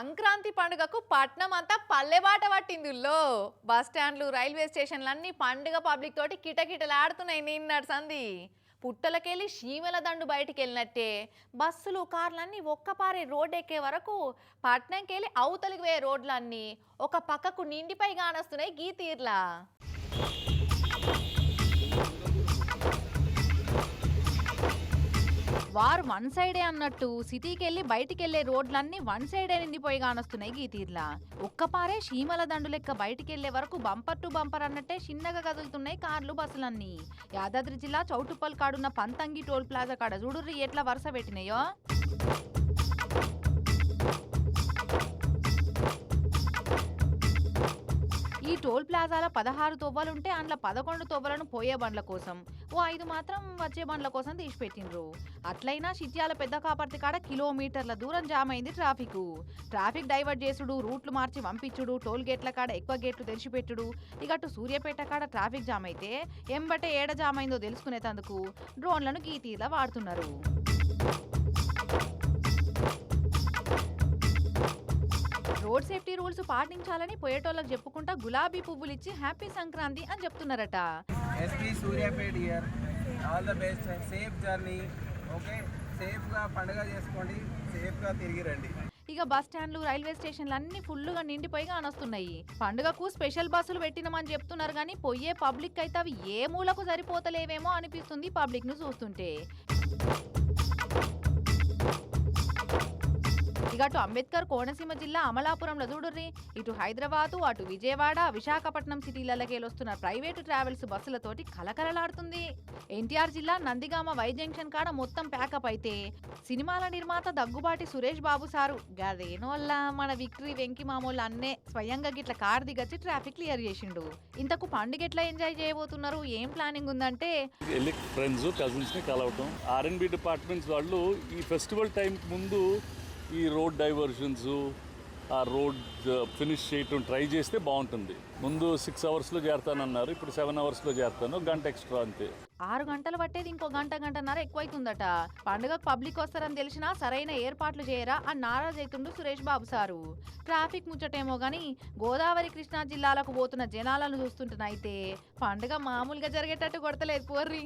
సంక్రాంతి పండుగకు పట్నం అంతా పల్లెబాట పట్టిందిలో బస్ స్టాండ్లు రైల్వే స్టేషన్లు అన్ని పండుగ పబ్లిక్ తోటి కిటకిటలాడుతున్నాయి నిన్నటి సంది పుట్టలకెళ్ళి శీమల దండు బయటికి వెళ్ళినట్టే బస్సులు కార్లన్నీ ఒక్కపారే రోడ్ ఎక్కే వరకు పట్నంకెళ్ళి అవతలికి పోయే రోడ్లన్నీ. ఒక పక్కకు నిండిపై కానొస్తున్నాయి గీ వారు వన్ సైడే అన్నట్టు సిటీకి వెళ్ళి బయటికి వెళ్ళే రోడ్లన్నీ వన్ సైడే నిండిపోయి కానొస్తున్నాయి ఈ తీర్లా. ఒక్కపారే శీమల దండు లెక్క బయటికి వెళ్ళే వరకు బంపర్ టు బంపర్ అన్నట్టే చిన్నగా కదులుతున్నాయి కార్లు బస్సులన్నీ. యాదాద్రి జిల్లా చౌటుప్పల్ కాడున్న పంతంగి టోల్ ప్లాజా కాడ చూడుర్రి ఎట్లా వరుస పెట్టినాయో? టోల్ ప్లాజాల పదహారు తొవ్వలుంటే అందులో పదకొండు తొవ్వలను పోయే బండ్ల కోసం ఓ ఐదు మాత్రం వచ్చే బండ్ల కోసం తీసిపెట్టిండ్రు. అట్లయినా చిట్యాల పెద్ద కాపర్తి కాడ కిలోమీటర్ల దూరం జామ్ అయింది ట్రాఫిక్. ట్రాఫిక్ డైవర్ట్ చేసుడు రూట్లు మార్చి పంపించుడు టోల్ గేట్ల కాడ ఎక్కువ గేట్లు తెరిచిపెట్టుడు. ఇకట్టు సూర్యపేట సూర్యాపేట కాడ ట్రాఫిక్ జామ్ అయితే ఎంబటే ఏడ జామ్ అయిందో తెలుసుకునేటందుకు డ్రోన్లను గీతీలా వాడుతున్నారు. రోడ్ సేఫ్టీ రూల్స్ పాటించాలని పోయేటోళ్ళకి చెప్పుకుంటా గులాబీ పువ్వులు ఇచ్చి హ్యాపీ సంక్రాంతి అని చెప్తున్నారట. SP Suryapet year all the best. Safe journey okay? సేఫ్గా పండుగ చేసుకోండి సేఫ్గా తిరిగి రండి. ఇక బస్ స్టాండ్లు రైల్వే స్టేషన్లు అన్ని ఫుల్లుగా నిండిపోయి కానొస్తున్నాయి. పండుగకు స్పెషల్ బస్సులు పెట్టినామని చెప్తున్నారు కానీ పోయే పబ్లిక్ అయితే అవి ఏ మూలకు సరిపోతలేవేమో అనిపిస్తుంది పబ్లిక్ను చూస్తుంటే. ఇక అటు అంబేద్కర్ కోనసీమ జిల్లా అమలాపురంలో చూడుర్రి. ఇటు హైదరాబాదు అటు విజయవాడ విశాఖపట్నం సిటీలకి ప్రైవేటు ట్రావెల్స్ బస్సులతోటి కలకలలాడుతుంది. ఎన్టీఆర్ జిల్లా నందిగామ వై జంక్షన్ కాడ మొత్తం ప్యాకప్ అయితే సినిమాల నిర్మాత దగ్గుబాటి సురేష్ బాబు సారు. గదేనోళ్ళ మన విక్టరీ వెంకి మామూలు అన్నే స్వయంగా గిట్ల కార్ దిగచ్చి ట్రాఫిక్ క్లియర్ చేసిండు. ఇంతకు పండుగ ఎట్లా ఎంజాయ్ చేయబోతున్నారు ఏం ప్లానింగ్ ఉందంటే ఫ్రెండ్స్ కజిన్స్ని కలవటం ఆర్ఎన్బి డిపార్ట్మెంట్స్ వాళ్ళు ఈ ఫెస్టివల్ టైం ముందు ఈ రోడ్ డైవర్షన్స్ ఆ రోడ్ ఫినిష్ చేయటం ట్రై చేస్తే బాగుంటుంది. ముందు సిక్స్ అవర్స్లో చేరతానన్నారు ఇప్పుడు సెవెన్ అవర్స్లో చేరతాను గంట ఎక్స్ట్రా అంతే. ఆరు గంటలు పట్టేది ఇంకో గంట గంటన్నర ఎక్కువైతుందట. పండుగ పబ్లిక్ వస్తారని తెలిసినా సరైన ఏర్పాట్లు చేయరా అని నారాజైతుండు సురేష్ బాబు సారు. ట్రాఫిక్ ముచ్చటేమో గాని గోదావరి కృష్ణా జిల్లాలకు పోతున్న జనాలను చూస్తుంటున్నైతే పండుగ మామూలుగా జరిగేటట్టు కొడతలేదు పోర్రి.